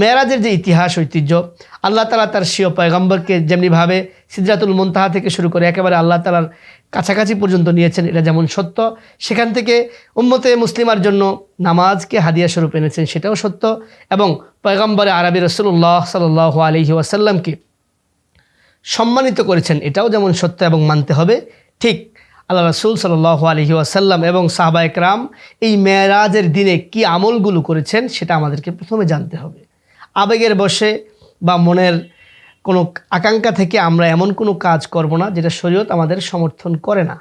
মেয়েরাজের যে ইতিহাস, ঐতিহ্য, আল্লাহ তালা তার স্বীয় পয়গম্বরকে যেমনিভাবে সিদ্ধাতুল মন্তাহা থেকে শুরু করে একেবারে আল্লাহ তালার কাছাকাছি পর্যন্ত নিয়েছেন, এটা যেমন সত্য, সেখান থেকে উম্মতে মুসলিমার জন্য নামাজকে হাদিয়া স্বরূপ এনেছেন, সেটাও সত্য এবং পয়গম্বরে আরবি রসুল্লাহ সাল আলহি ওয়াসাল্লামকে সম্মানিত করেছেন, এটাও যেমন সত্য এবং মানতে হবে। ঠিক আল্লাহ রসুল সাল আলহি ওয়াসাল্লাম এবং সাহবা একরাম এই মেয়েরাজের দিনে কি আমলগুলো করেছেন, সেটা আমাদেরকে প্রথমে জানতে হবে। আবেগের বসে বা মনের কোনো আকাঙ্ক্ষা থেকে আমরা এমন কোনো কাজ করব না যেটা শরীয়ত আমাদের সমর্থন করে না।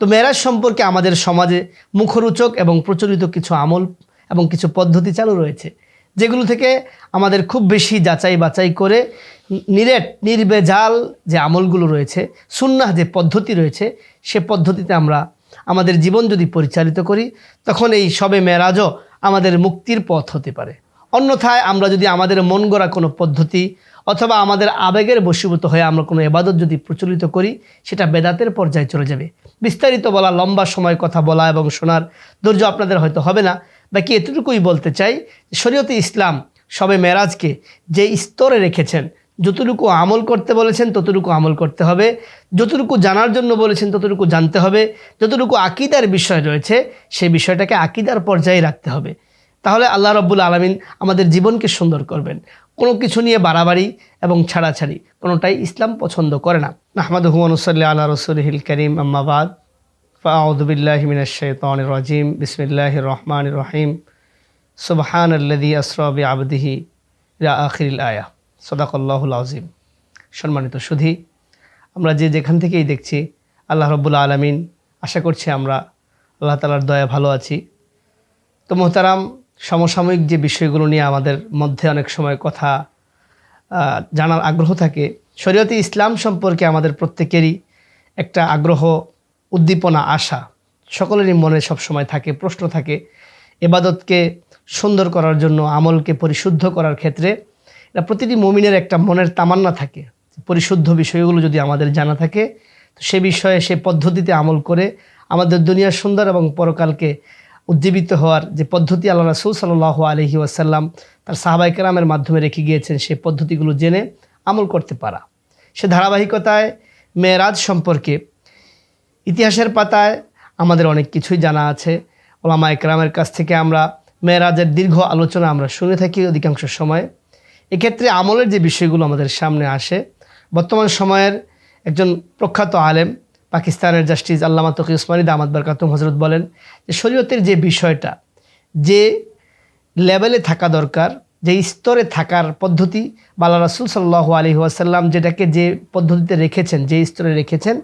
তো মেয়েরাজ সম্পর্কে আমাদের সমাজে মুখরোচক এবং প্রচলিত কিছু আমল এবং কিছু পদ্ধতি চালু রয়েছে, যেগুলো থেকে আমাদের খুব বেশি যাচাই বাছাই করে নিরেট, নির্বেজাল যে আমলগুলো রয়েছে, সুন্নাহ যে পদ্ধতি রয়েছে, সে পদ্ধতিতে আমরা আমাদের জীবন যদি পরিচালিত করি, তখন এই সবে মেরাজও আমাদের মুক্তির পথ হতে পারে। অন্যথায় আমরা যদি আমাদের মন গড়া কোনো পদ্ধতি অথবা আমাদের আবেগের বশীভূত হয়ে আমরা কোনো এবাদত যদি প্রচলিত করি, সেটা বেদাতের পর্যায়ে চলে যাবে। বিস্তারিত বলা, লম্বা সময় কথা বলা এবং শোনার ধৈর্য আপনাদের হয়তো হবে না। বাকি এতটুকুই বলতে চাই, শরীয়তে ইসলাম সবে মেরাজকে যে স্তরে রেখেছেন, যতটুকু আমল করতে বলেছেন ততটুকু আমল করতে হবে। যতটুকু জানার জন্য বলেছেন ততটুকু জানতে হবে। যতটুকু আকিদার বিষয় রয়েছে সেই বিষয়টাকে আকিদার পর্যায়ে রাখতে হবে। তাহলে আল্লাহ রব্বুল আলমিন আমাদের জীবনকে সুন্দর করবেন। কোনো কিছু নিয়ে বাড়াবাড়ি এবং ছাড়াছাড়ি কোনোটাই ইসলাম পছন্দ করে না। আহমদ হুয়ানুসল্লি আল্লাহ রসুলহিল করিম আম্মাবাদ ফাউদুবিল্লাহমিনশাইতান রাজিম। বিসমিল্লাহ রহমান রহিম। সুবহান আল্লাদি আসরবি আবদিহি রা আখির আয়া। সদাকল্লাহুল আজিম সম্মানিত সুধি, আমরা যে যেখান থেকেই দেখছি, আল্লাহ রব্বুল আলমিন, আশা করছি আমরা আল্লাহ তালার দয়া ভালো আছি। তো মোহতারাম সমসাময়িক যে বিষয়গুলো নিয়ে আমাদের মধ্যে অনেক সময় কথা জানার আগ্রহ থাকে, শরীয়তে ইসলাম সম্পর্কে আমাদের প্রত্যেকেরই একটা আগ্রহ, উদ্দীপনা, আশা সকলেরই মনে সবসময় থাকে, প্রশ্ন থাকে। এবাদতকে সুন্দর করার জন্য, আমলকে পরিশুদ্ধ করার ক্ষেত্রে এটা প্রতিটি মমিনের একটা মনের তামান্না থাকে। পরিশুদ্ধ বিষয়গুলো যদি আমাদের জানা থাকে, তো সে বিষয়ে, সে পদ্ধতিতে আমল করে আমাদের দুনিয়ার সুন্দর এবং পরকালকে উজ্জীবিত হওয়ার যে পদ্ধতি আল্লাহ রাসুল সাল্লাহ আলহি ওয়াসাল্লাম তার সাহাবাইকেরামের মাধ্যমে রেখে গিয়েছেন সেই পদ্ধতিগুলো জেনে আমল করতে পারা। সে ধারাবাহিকতায়, মেয়েরাজ সম্পর্কে, ইতিহাসের পাতায় আমাদের অনেক কিছুই জানা আছে। ওলামা একরামের কাছ থেকে আমরা মেয়েরাজের দীর্ঘ আলোচনা আমরা শুনে থাকি অধিকাংশ সময়। এক্ষেত্রে আমলের যে বিষয়গুলো আমাদের সামনে আসে, বর্তমান সময়ের একজন প্রখ্যাত আলেম পাকিস্তানের জাস্টিস আল্লামা তকি উসমানী দামাদ বারকাতুম হজরত বলেন যে শরীয়তের যে বিষয়টা, যে লেভেলে থাকা দরকার, যে স্তরে থাকার পদ্ধতি বালা রাসুল সাল্লাহ আলী ওয়াসাল্লাম যেটাকে যে পদ্ধতিতে রেখেছেন, যে স্তরে রেখেছেন,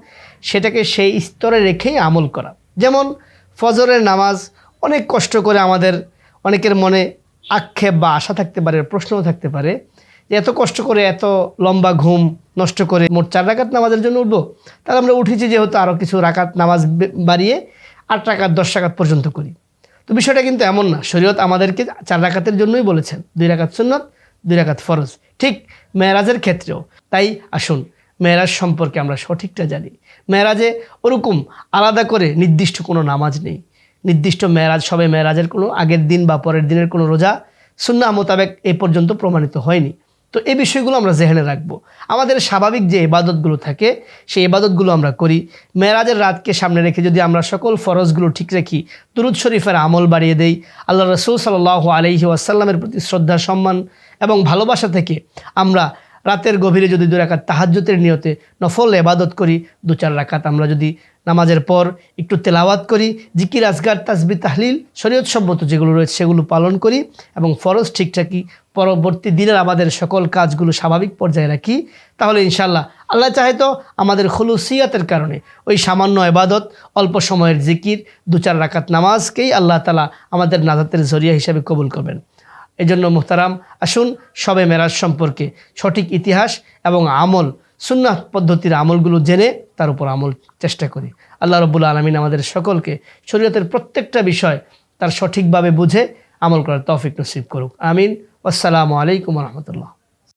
সেটাকে সেই স্তরে রেখেই আমল করা। যেমন ফজরের নামাজ অনেক কষ্ট করে আমাদের অনেকের মনে আক্ষেপ বা আশা থাকতে পারে, প্রশ্নও থাকতে পারে যে এত কষ্ট করে এত লম্বা ঘুম নষ্ট করে মোট চার রাকাত নামাজের জন্য উঠবো। তাহলে আমরা উঠেছি যেহেতু আরও কিছু রাকাত নামাজ বাড়িয়ে আট রাকাত, দশ রাকাত পর্যন্ত করি। তো বিষয়টা কিন্তু এমন না। শরীয়ত আমাদেরকে চার রাকাতের জন্যই বলেছেন। দুই রাকাত সুন্নত, দুই রাকাত ফরজ। ঠিক মেয়েরাজের ক্ষেত্রেও। তাই আসুন, মেয়েরাজ সম্পর্কে আমরা সঠিকটা জানি। মেয়েরাজে ওরকম আলাদা করে নির্দিষ্ট কোনো নামাজ নেই। নির্দিষ্ট মেয়েরাজ, সবে মেয়েরাজের কোনো আগের দিন বা পরের দিনের কোনো রোজা সুন্না মোতাবেক এ পর্যন্ত প্রমাণিত হয়নি। তো এই বিষয়গুলো আমরা জেহেনে রাখব। আমাদের স্বাভাবিক যে ইবাদতগুলো থাকে, সেই ইবাদতগুলো আমরা করি। মেয়েরাজের রাতকে সামনে রেখে যদি আমরা সকল ফরজগুলো ঠিক রাখি, দুরুদ শরীফের আমল বাড়িয়ে দেই, আল্লাহ রসুল সাল্লাহ আলহি ওয়াসাল্লামের প্রতি শ্রদ্ধা, সম্মান এবং ভালোবাসা থেকে আমরা রাতের গভীরে যদি দু রাকাত তাহাজ্যতের নিয়তে নফল এবাদত করি, দু চার রাকাত আমরা যদি নামাজের পর একটু তেলাওয়াত করি, জিকির, আজগার তাসবি তাহলিল, শরীয়ত সম্মত যেগুলো রয়েছে সেগুলো পালন করি এবং ফরজ ঠিকঠাকই পরবর্তী দিনের আমাদের সকল কাজগুলো স্বাভাবিক পর্যায়ে রাখি, তাহলে ইনশাল্লাহ আল্লাহ চাহে তো আমাদের খলুসিয়াতের কারণে ওই সামান্য এবাদত অল্প সময়ের জিকির, দু চার রাকাত নামাজকেই আল্লাহ তালা আমাদের নাজাতের জরিয়া হিসাবে কবুল করবেন। এজন্য মোহতারাম, আসুন সবে মেরাজ সম্পর্কে সঠিক ইতিহাস এবং আমল সুন্নাহ পদ্ধতির আমলগুলো জেনে তার উপর আমল চেষ্টা করি। আল্লাহ রবুল আলমিন আমাদের সকলকে শরীয়তের প্রত্যেকটা বিষয় তার সঠিকভাবে বুঝে আমল করার তৌফিক নসিব করুক। আমিন। আসসালামু আলাইকুম রহমতুল্লাহ।